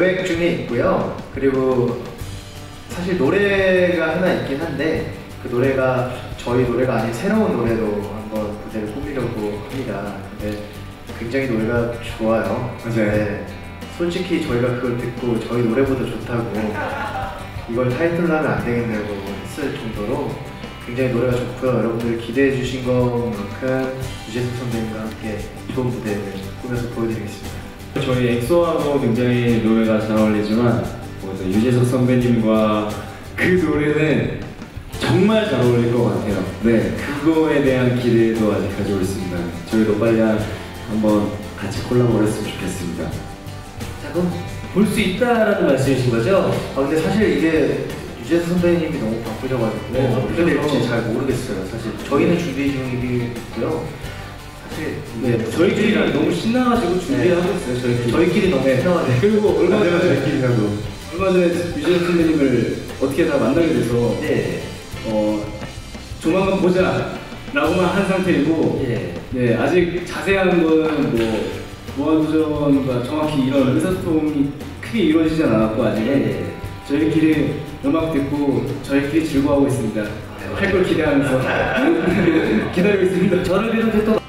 계획 중에 있고요. 그리고 사실 노래가 하나 있긴 한데 그 노래가 저희 노래가 아닌 새로운 노래로 한번 무대를 꾸미려고 합니다. 근데 굉장히 노래가 좋아요. 맞아요. 네. 솔직히 저희가 그걸 듣고 저희 노래보다 좋다고 이걸 타이틀로 하면 안 되겠냐고 했을 정도로 굉장히 노래가 좋고요. 여러분들 기대해 주신 것만큼 유재석 선배님과 함께 좋은 무대를 꾸며서 보여드리겠습니다. 저희 엑소하고 굉장히 노래가 잘 어울리지만 뭐또 유재석 선배님과 그 노래는 정말 잘 어울릴 것 같아요. 네, 그거에 대한 기대도 아직 가지고 있습니다. 저희도 빨리 한- 한번 같이 콜라보를 했으면 좋겠습니다. 자 그럼 볼 수 있다라는 말씀이신 거죠? 아 근데 사실 이게 유재석 선배님이 너무 바쁘셔가지고 네, 어떻게 될지 바쁘셔서. 잘 모르겠어요. 사실 저희는 준비 중이고요. 사실 네, 저희끼리 너무 신나가지고 준비하고 있어요. 저희끼리. 저희끼리 너무 신나가지고 그리고 얼마 네, 전에 저희끼리라도 얼마 전에 유재석 선배님을 어떻게 다 만나게 돼서 네. 어 조만간 보자 라고만 한 상태이고 예. 네, 아직 자세한 거는 뭐 무한도전과 정확히 이런 의사소통이 크게 이루어지진 않았고 아직은 예. 저희끼리 음악 듣고 저희끼리 즐거워하고 있습니다. 할 걸 기대하면서 기다리고 있습니다. 저를 비롯해 또